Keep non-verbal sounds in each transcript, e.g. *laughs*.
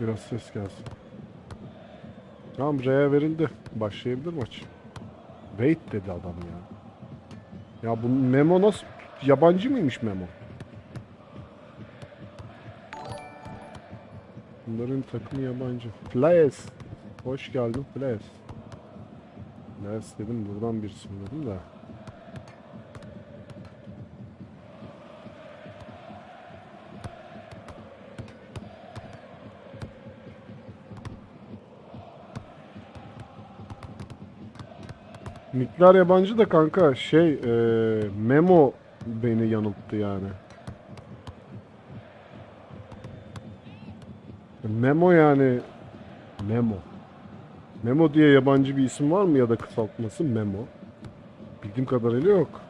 biraz ses gelsin. Tamam R'ye verildi. Başlayabilir maç. Wait dedi adam ya. Ya bu Memo nasıl... Yabancı mıymış Memo? Bunların takımı yabancı. Flaes. Hoş geldin Flaes. Flaes dedim buradan bir isim dedim de. Nickler yabancı da kanka şey e, Memo beni yanılttı yani. Memo yani Memo. Memo diye yabancı bir isim var mı ya da kısaltması Memo? Bildiğim kadarıyla yok.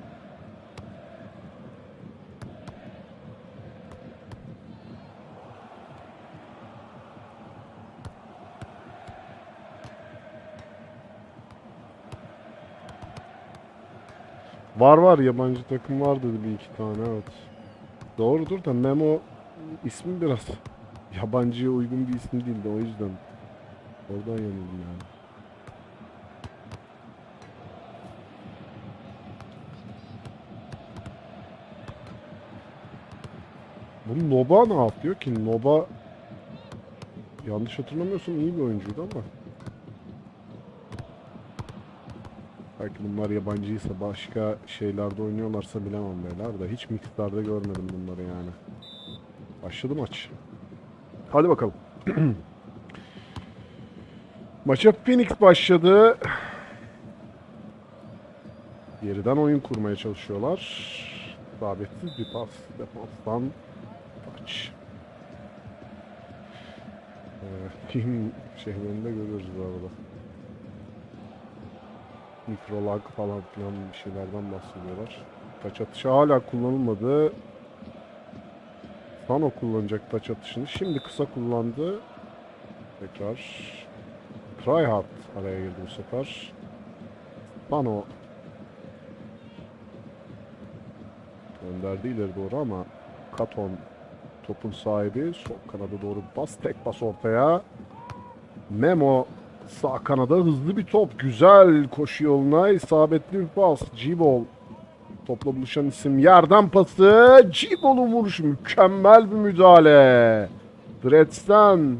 Var var yabancı takım var dedi bir iki tane evet. Doğrudur da Memo ismi biraz *laughs* yabancıya uygun bir isim değildi o yüzden. Oradan yanıldım yani. Bu Noba ne yapıyor ki? Noba yanlış hatırlamıyorsam iyi bir oyuncuydu ama. Belki bunlar yabancıysa başka şeylerde oynuyorlarsa bilemem beyler de hiç mixlerde görmedim bunları yani. Başladı maç. Hadi bakalım. *clears throat* Maça Phoenix başladı. Geriden oyun kurmaya çalışıyorlar. Sabitsiz bir pas. Defanstan taç. Ee, *laughs* film şeylerinde görüyoruz bu arada. Mikrolag falan filan bir şeylerden bahsediyorlar. Taç atışı hala kullanılmadı. Sano kullanacak taç atışını. Şimdi kısa kullandı. Tekrar Tryhard araya girdi bu sefer. Sano gönderdi ileri doğru ama Katon topun sahibi sol kanada doğru bas tek bas ortaya. Memo sağ kanada hızlı bir top. Güzel koşu yoluna isabetli bir pas. Cibol topla buluşan isim yerden pası. Cibol'un vuruşu mükemmel bir müdahale. Dretz'ten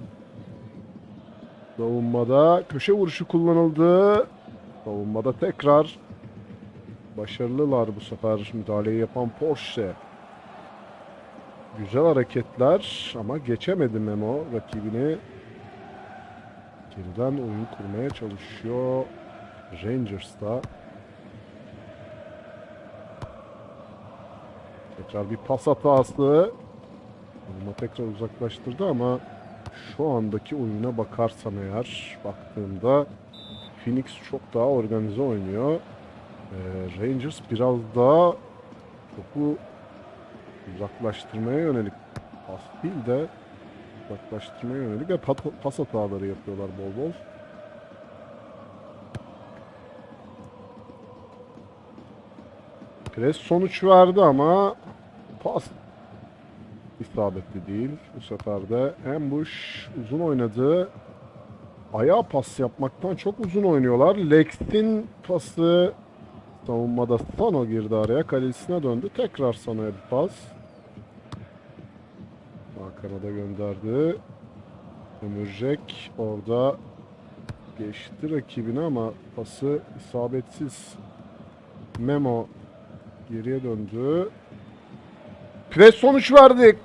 savunmada köşe vuruşu kullanıldı. Savunmada tekrar başarılılar bu sefer müdahaleyi yapan Porsche. Güzel hareketler ama geçemedi Memo rakibini. Geriden oyun kurmaya çalışıyor. Rangers'ta. Tekrar bir pas hatası. Ama tekrar uzaklaştırdı ama şu andaki oyuna bakarsan eğer baktığımda Phoenix çok daha organize oynuyor. Ee, Rangers biraz daha topu uzaklaştırmaya yönelik pas değil de uzaklaştırmaya yönelik ve pas hataları yapıyorlar bol bol. Pres sonuç verdi ama pas isabetli değil. Bu sefer de Ambush uzun oynadı. Ayağa pas yapmaktan çok uzun oynuyorlar. Lex'in pası savunmada Sano girdi araya. Kalesine döndü. Tekrar Sano'ya bir pas. Hakan'a da gönderdi. Ömürcek orada geçti rakibini ama pası isabetsiz. Memo geriye döndü. Pres sonuç verdik.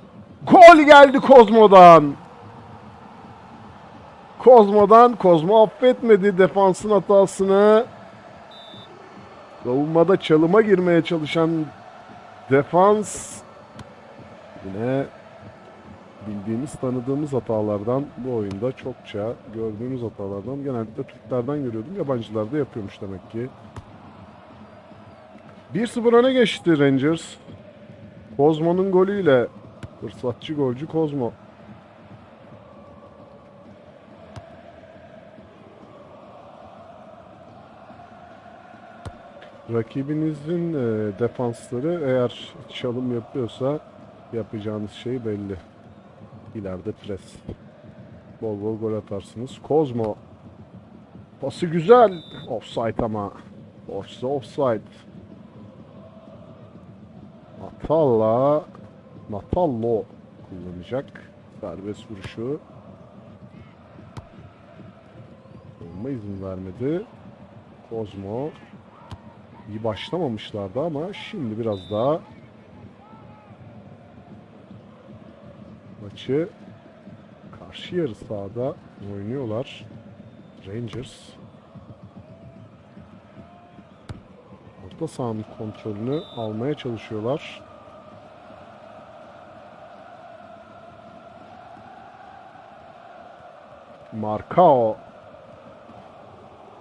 Gol geldi Kozmo'dan. Kozmo'dan Kozmo affetmedi defansın hatasını. Savunmada çalıma girmeye çalışan defans yine bildiğimiz, tanıdığımız hatalardan bu oyunda çokça gördüğümüz hatalardan genellikle Türklerden görüyordum. Yabancılar da yapıyormuş demek ki. 1-0 öne geçti Rangers. Kozmo'nun golüyle fırsatçı golcü Kozmo. Rakibinizin e, defansları eğer çalım yapıyorsa yapacağınız şey belli. İleride pres. Bol bol gol atarsınız. Kozmo. Pası güzel. Offside ama. Borçsa offside. Natalla Natallo kullanacak. Serbest vuruşu. Olma izin vermedi. Kozmo. İyi başlamamışlardı ama şimdi biraz daha maçı karşı yarı sahada oynuyorlar. Rangers. Orta sahanın kontrolünü almaya çalışıyorlar. Markao.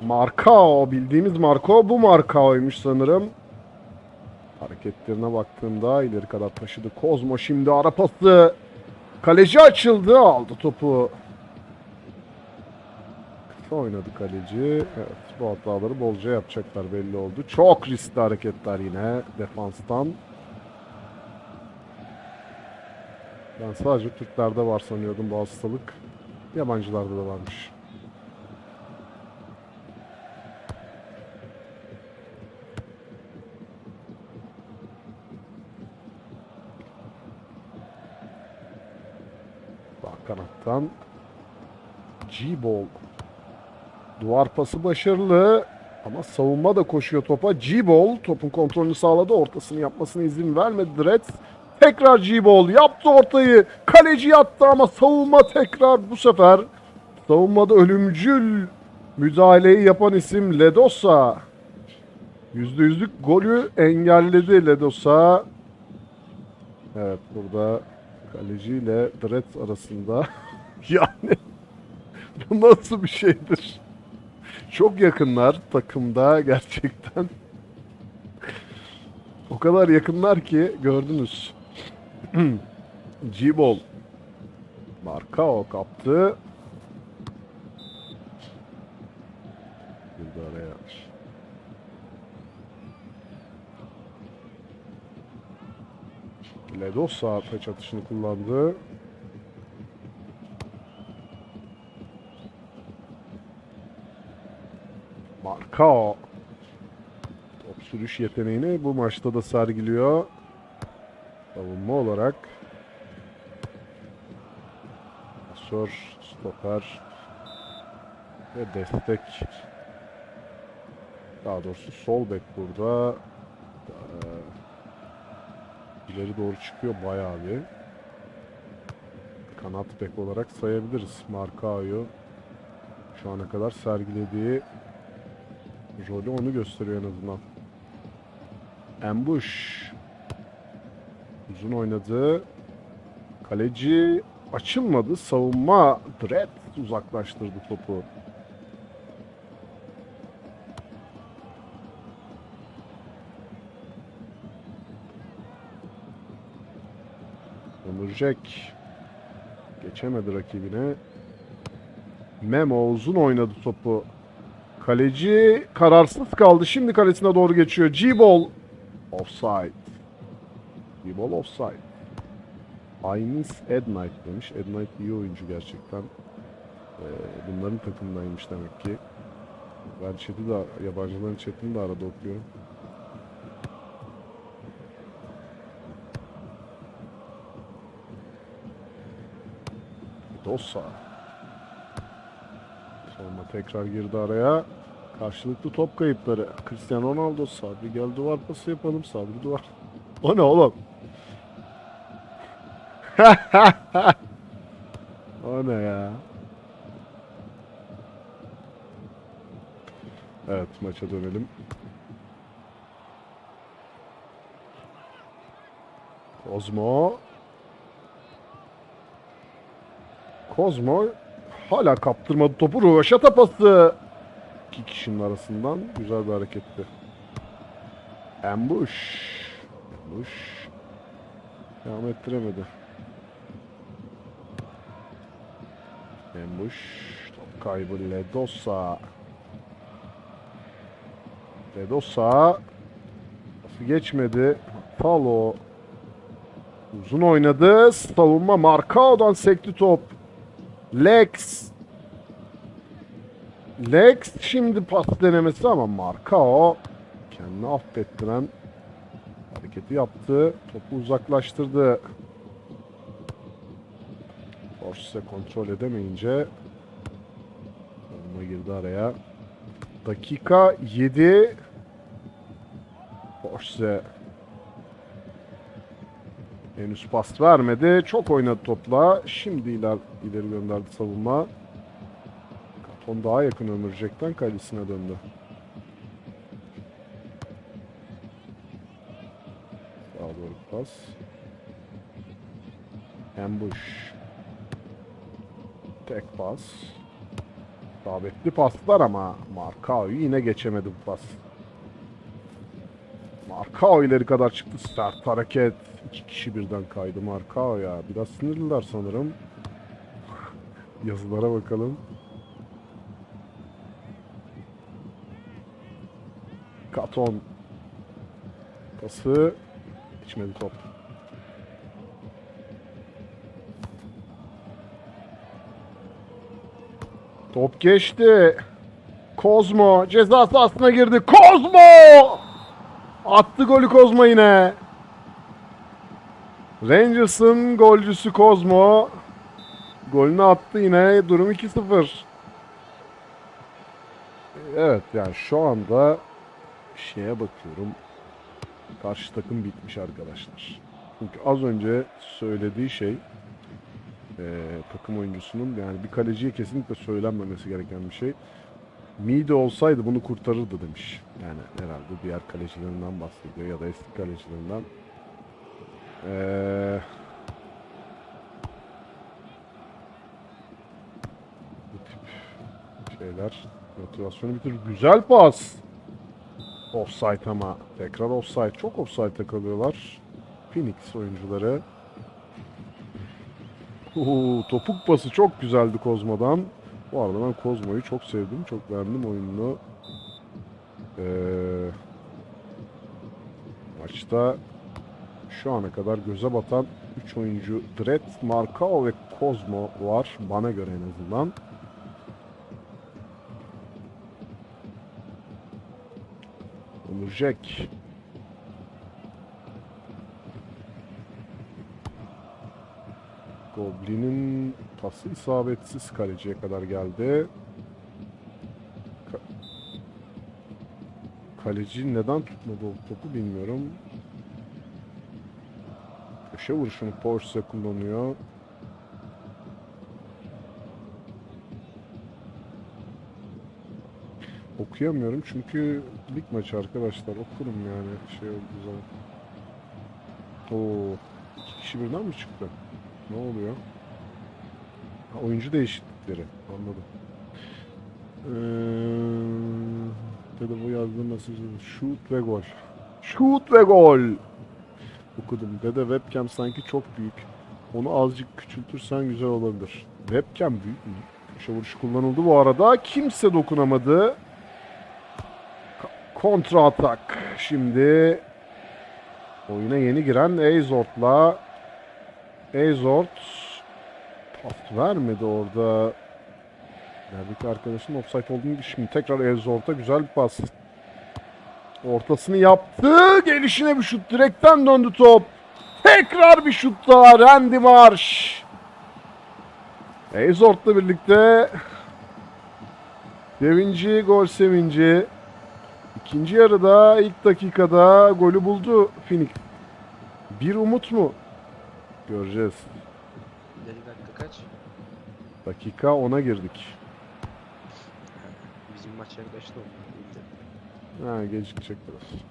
Markao. Bildiğimiz Markao bu Markao'ymuş sanırım. Hareketlerine baktığımda ileri kadar taşıdı. Kozmo şimdi ara pası. Kaleci açıldı. Aldı topu. Kısa oynadı kaleci. Evet bu hataları bolca yapacaklar belli oldu. Çok riskli hareketler yine defanstan. Ben sadece Türklerde var sanıyordum bu hastalık. Yabancılarda da varmış. Sağ kanattan G-Ball. Duvar pası başarılı. Ama savunma da koşuyor topa. G-Ball topun kontrolünü sağladı. Ortasını yapmasına izin vermedi Dreds. Tekrar G-Ball yaptı ortayı. Kaleci yattı ama savunma tekrar bu sefer. Savunmada ölümcül müdahaleyi yapan isim Ledosa. %100'lük golü engelledi Ledosa. Evet burada kaleci ile Dreds arasında *laughs* nasıl bir şeydir? Çok yakınlar takımda gerçekten. O kadar yakınlar ki gördünüz. *clears throat* G-Ball. Markao kaptı. Girdi araya. Ledosa peç atışını kullandı. Markao. Top sürüş yeteneğini bu maçta da sergiliyor. Savunma olarak. Pasör, stoper ve destek. Daha doğrusu sol bek burada. Ee, ileri doğru çıkıyor bayağı bir. Kanat bek olarak sayabiliriz Markao'yu. Şu ana kadar sergilediği rolü onu gösteriyor en azından. Ambush. Uzun oynadı. Kaleci açılmadı. Savunma Dredd uzaklaştırdı topu. Onurcek geçemedi rakibine. Memo uzun oynadı topu. Kaleci kararsız kaldı. Şimdi kalesine doğru geçiyor. G-Ball. Offside. G-Ball offside. I miss Ed Knight demiş. Ed Knight iyi oyuncu gerçekten. Ee, bunların takımdaymış demek ki. Ben chat'i de yabancıların chat'ini de arada okuyorum. Dosa. Sonra tekrar girdi araya. Karşılıklı top kayıpları. Cristiano Ronaldo Sabri gel duvar pası yapalım. Sabri duvar. *laughs* O ne oğlum? *laughs* o ne ya? Evet maça dönelim. Kozmo. Kozmo hala kaptırmadı topu. Röveşata pası. İki kişinin arasından güzel bir hareketti. Ambush. Ambush. Devam ettiremedi. Ambush. Top kaybı Ledosa. Ledosa. Pası geçmedi. Palo. Uzun oynadı. Savunma Markao'dan sekti top. Lex. Lex şimdi pas denemesi ama Markao kendini affettiren hareketi yaptı. Topu uzaklaştırdı. Force kontrol edemeyince Savunma girdi araya. Dakika 7 Force henüz pas vermedi. Çok oynadı topla. Şimdi iler, ileri gönderdi savunma. Katon daha yakın ömürecekten kalesine döndü. Sağa doğru pas. Ambush. Tek pas. Sabitli paslar ama Markao'yu yine geçemedi bu pas. Markao ileri kadar çıktı. Sert hareket. İki kişi birden kaydı Markao ya. Biraz sinirliler sanırım. *laughs* Yazılara bakalım. Katon. Pası. Geçmedi top. Top geçti. Kozmo ceza sahasına girdi. Kozmo! Attı golü Kozmo yine. Rangers'ın golcüsü Kozmo. Golünü attı yine. Durum 2-0. Evet yani şu anda şeye bakıyorum. Karşı takım bitmiş arkadaşlar. Çünkü az önce söylediği şey eee, takım oyuncusunun yani bir kaleciye kesinlikle söylenmemesi gereken bir şey. Mide olsaydı bunu kurtarırdı demiş. Yani herhalde diğer kalecilerinden bahsediyor ya da eski kalecilerinden. Eee bu tip şeyler motivasyonu bitirir. Güzel pas. Offside ama. Tekrar offside. Çok offside'e kalıyorlar. Phoenix oyuncuları. Oo, topuk pası çok güzeldi Kozmo'dan. Bu arada ben Kozmo'yu çok sevdim. Çok beğendim oyununu. Ee, maçta şu ana kadar göze batan 3 oyuncu Dredd, Markao ve Kozmo var. Bana göre en azından. Jack. Goblin'in pası isabetsiz kaleciye kadar geldi. Ka- Kaleci neden tutmadı o topu bilmiyorum. Köşe vuruşunu Porsche kullanıyor. Okuyamıyorum çünkü lig maçı arkadaşlar. Okurum yani şey olduğu zaman. Oo, iki kişi birden mi çıktı? Ne oluyor? Ha, oyuncu değişiklikleri. Anladım. Ee, dedi bu yazdığım mesajı. Shoot ve gol. Shoot ve gol. Okudum. Dede webcam sanki çok büyük. Onu azıcık küçültürsen güzel olabilir. Webcam büyük mü? Köşe vuruşu kullanıldı bu arada. Kimse dokunamadı. Kontra atak. Şimdi oyuna yeni giren Azort'la Azort pas vermedi orada. Neredeki arkadaşın offside olduğunu düşündüm. Tekrar Azort'a güzel bir pas. Ortasını yaptı. Gelişine bir şut. Direkten döndü top. Tekrar bir şut daha. Randy Marsh. Azort'la birlikte sevinci, gol sevinci. İkinci yarıda ilk dakikada golü buldu Phoenix. Bir umut mu? Göreceğiz. Deli dakika kaç? Dakika 10'a girdik. Bizim maç yaklaştı de. Ha gecikecek biraz.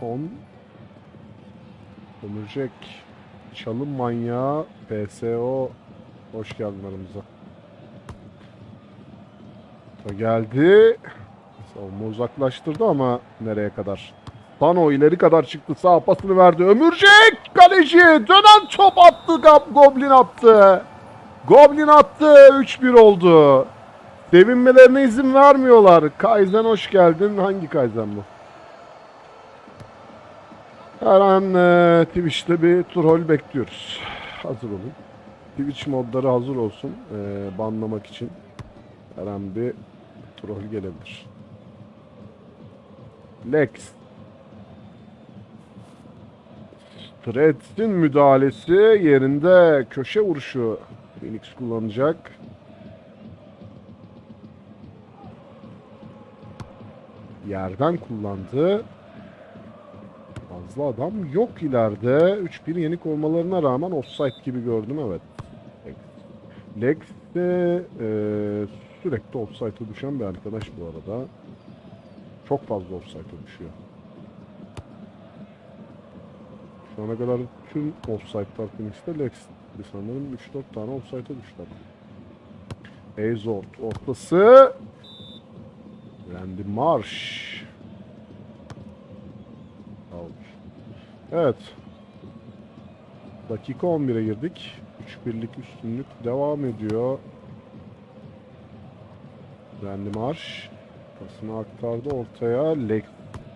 Ton. Ömürcek. Çalım manyağı. PSO. Hoş geldin aramıza. Da geldi. Savunma uzaklaştırdı ama nereye kadar? Tano ileri kadar çıktı. Sağ pasını verdi. Ömürcek kaleci. Dönen top attı. Goblin attı. Goblin attı. 3-1 oldu. Sevinmelerine izin vermiyorlar. Kaizen hoş geldin. Hangi Kaizen bu? Her an e, Twitch'te bir troll bekliyoruz. hazır olun. Twitch modları hazır olsun. Ee, banlamak için her an bir troll gelebilir. Lex. Threads'in müdahalesi yerinde köşe vuruşu Phoenix kullanacak. Yerden kullandı. Fazla adam yok ileride. 3-1 yenik olmalarına rağmen offside gibi gördüm evet. Lex de e, sürekli offside'a düşen bir arkadaş bu arada. Çok fazla offside'a düşüyor. Şu ana kadar tüm offside'lar Phoenix'te Lex'ti sanırım 3-4 tane offside'a düştüler. Ezort ortası. Randy Marsh. Out. Evet. Dakika 11'e girdik. 3-1'lik üstünlük devam ediyor. Randy Marsh pasını aktardı ortaya. Lex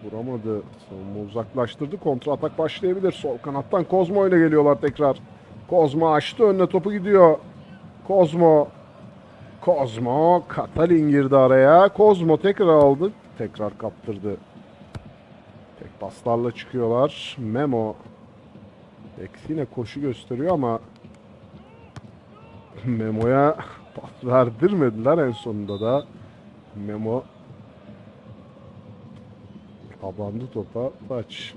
vuramadı. Savunma uzaklaştırdı. Kontra atak başlayabilir. Sol kanattan Kozmo ile geliyorlar tekrar. Kozmo açtı. Önüne topu gidiyor. Kozmo. Kozmo. Katalin girdi araya. Kozmo tekrar aldı. Tekrar kaptırdı. Tek paslarla çıkıyorlar. Memo. Lex yine koşu gösteriyor ama Memo'ya verdirmediler en sonunda da. Memo abandı topa. Taç.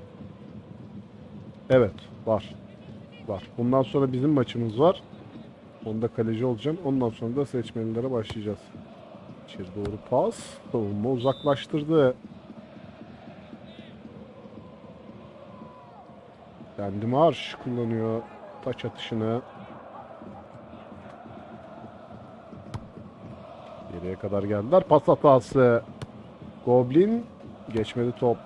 Evet var. Var. Bundan sonra bizim maçımız var. Onda kaleci olacağım. Ondan sonra da seçmelilere başlayacağız. İçeri doğru pas. Savunma uzaklaştırdı. Kendi marş kullanıyor taç atışını. Geriye kadar geldiler. Pas hatası. Goblin geçmedi top.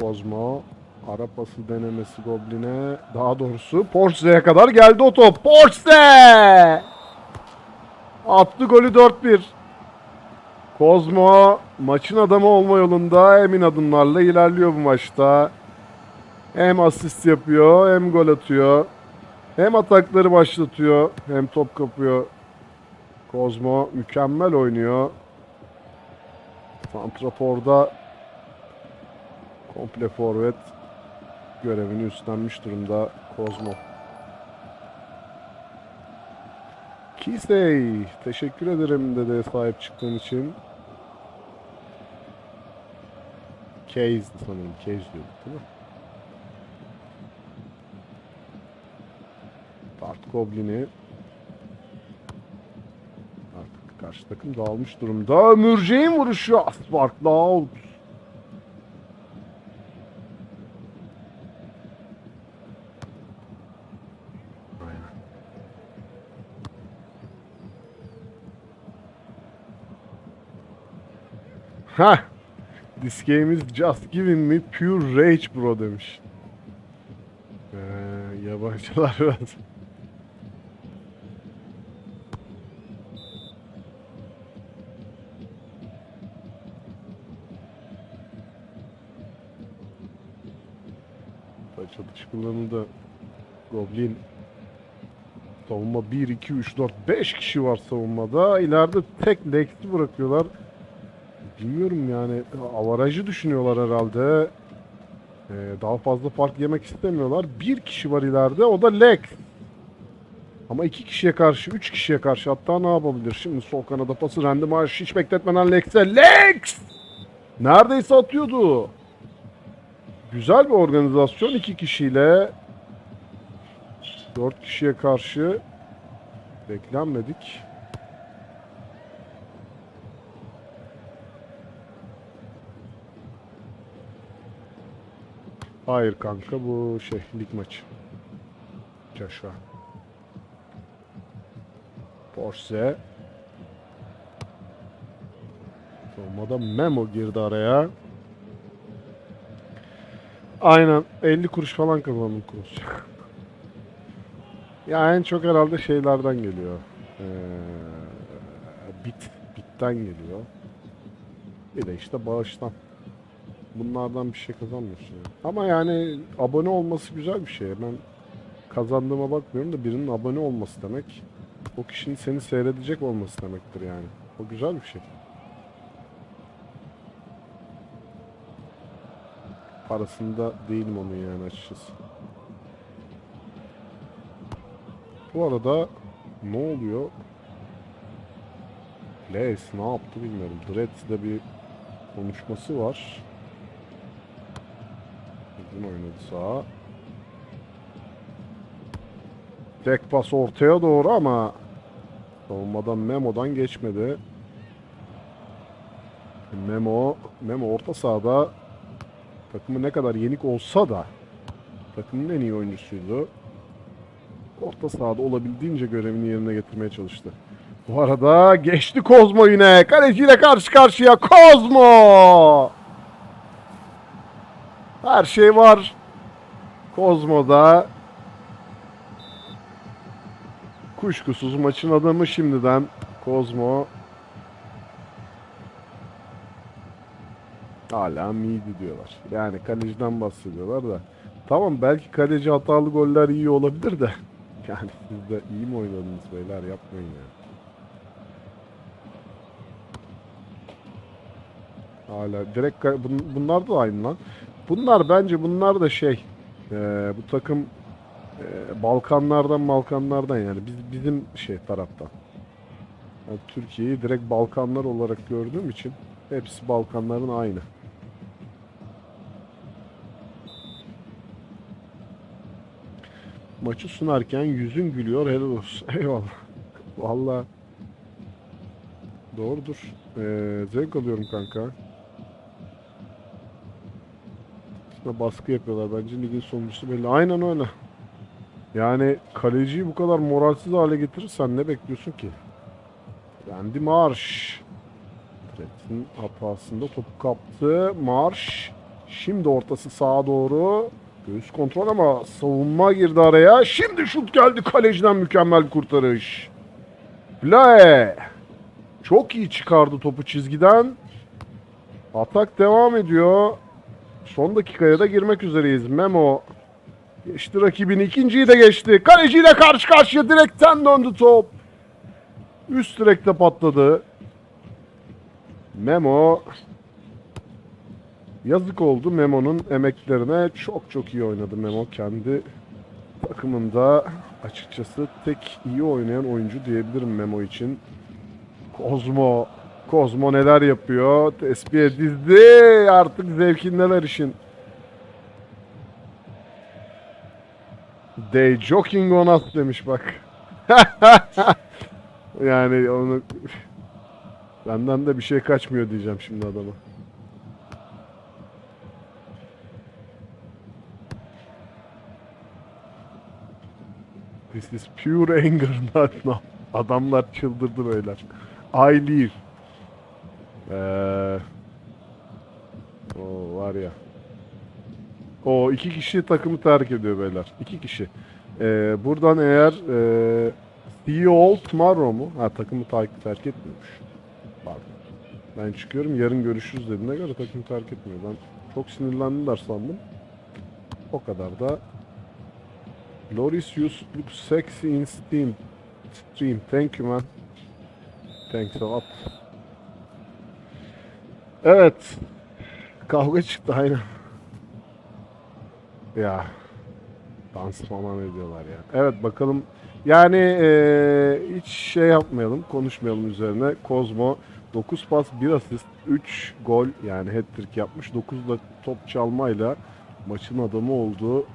Kozmo ara pası denemesi Goblin'e. Daha doğrusu Porsche'ye kadar geldi o top. Porsche! Attı golü 4-1. Kozmo maçın adamı olma yolunda emin adımlarla ilerliyor bu maçta. Hem asist yapıyor hem gol atıyor. Hem atakları başlatıyor hem top kapıyor. Kozmo mükemmel oynuyor. Santrafor'da komple forvet görevini üstlenmiş durumda Kozmo. Kisey, teşekkür ederim dede sahip çıktığın için. Case'di sanırım. Case diyorduk değil mi? Goblin'i artık karşı takım dağılmış durumda. Mürceğin vuruşu Aspark'la out. Ha, this game is just giving me pure rage bro demiş. Ee, yabancılar *laughs* biraz. Atış kullanıldı. Goblin. Savunma 1, 2, 3, 4, 5 kişi var savunmada. İleride tek Lex'i bırakıyorlar. Bilmiyorum yani avarajı düşünüyorlar herhalde. Ee, daha fazla fark yemek istemiyorlar. Bir kişi var ileride o da Lex. Ama iki kişiye karşı, üç kişiye karşı hatta ne yapabilir? Şimdi sol kanada pası Randy Marsh hiç bekletmeden Lex'e. Lex! Neredeyse atıyordu. Güzel bir organizasyon iki kişiyle. Dört kişiye karşı beklenmedik. Hayır kanka bu şey lig maçı. Joshua. Porsche. Olmadan Memo girdi araya. Aynen 50 kuruş falan kazandım kuruş. ya en çok herhalde şeylerden geliyor. Ee, bit, bitten geliyor. Bir de işte bağıştan. bunlardan bir şey kazanmıyorsun yani. Ama yani abone olması güzel bir şey. Ben kazandığıma bakmıyorum da birinin abone olması demek o kişinin seni seyredecek olması demektir yani. O güzel bir şey. Parasında değilim onun yani açıkçası. Bu arada ne oluyor? Les ne yaptı bilmiyorum. Dreads'de bir konuşması var. Uzun oynadı sağa. Tek pas ortaya doğru ama savunmadan Memo'dan geçmedi. Memo, Memo orta sahada takımı ne kadar yenik olsa da takımın en iyi oyuncusuydu. Orta sahada olabildiğince görevini yerine getirmeye çalıştı. Bu arada geçti Kozmo yine. Kaleciyle karşı karşıya Kozmo. Her şey var. Kozmo'da. Kuşkusuz maçın adamı şimdiden Kozmo. Hala miydi diyorlar. Yani kaleciden bahsediyorlar da. Tamam belki kaleci hatalı goller iyi olabilir de. *laughs* Yani siz de iyi mi oynadınız beyler yapmayın ya. Hala direkt bunlar da aynı lan. Bunlar bence bunlar da şey eee, bu takım eee, Balkanlardan Balkanlardan yani biz bizim şey taraftan. Ben Türkiye'yi direkt Balkanlar olarak gördüğüm için hepsi Balkanların aynı. Maçı sunarken yüzün gülüyor helal olsun. *laughs* Eyvallah. Vallahi doğrudur. Eee, zevk alıyorum kanka. Üstüne baskı yapıyorlar. Bence ligin sonuncusu belli. Aynen öyle. Yani kaleciyi bu kadar moralsiz hale getirirsen ne bekliyorsun ki? Randy Marsh. Trent'in hatasında topu kaptı. Marsh. Şimdi ortası sağa doğru. Göğüs kontrol ama savunma girdi araya. Şimdi şut geldi kaleciden mükemmel kurtarış. Blae. Çok iyi çıkardı topu çizgiden. Atak devam ediyor. Son dakikaya da girmek üzereyiz. Memo geçti rakibini. ikinciyi de geçti. Kaleciyle karşı karşıya direkten döndü top. Üst direkte patladı. Memo yazık oldu Memo'nun emeklerine. Çok çok iyi oynadı Memo. Kendi takımında açıkçası tek iyi oynayan oyuncu diyebilirim Memo için. Kozmo Kozmo neler yapıyor? Tespihe dizdi. Artık zevkindeler işin. They joking on us demiş bak. *laughs* yani onu benden de bir şey kaçmıyor diyeceğim şimdi adama. This is pure anger *laughs* not now. Adamlar çıldırdı beyler. I leave. Ee, o var ya. O iki kişi takımı terk ediyor beyler. İki kişi. Ee, buradan eğer e, all tomorrow mu? Ha takımı terk, terk etmiyormuş. Pardon. Ben çıkıyorum yarın görüşürüz dediğine göre takımı terk etmiyor. Ben çok sinirlendiler sandım. O kadar da Loris you sexy in Steam. Stream. Thank you man. Thanks a lot. Evet. Kavga çıktı aynen. Ya. Dans falan ediyorlar ya. Evet bakalım. Yani eee, hiç şey yapmayalım. Konuşmayalım üzerine. Kozmo 9 pas 1 asist 3 gol yani hat-trick yapmış. 9 da top çalmayla maçın adamı oldu.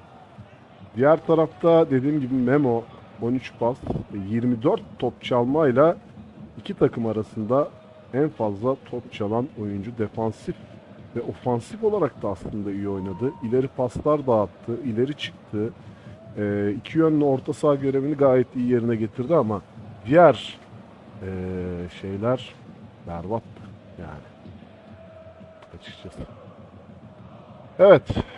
Diğer tarafta dediğim gibi Memo 13 pas ve 24 top çalmayla iki takım arasında en fazla top çalan oyuncu defansif ve ofansif olarak da aslında iyi oynadı. İleri paslar dağıttı, ileri çıktı. Ee, iki yönlü orta saha görevini gayet iyi yerine getirdi ama diğer ee, şeyler berbattı yani açıkçası. Evet.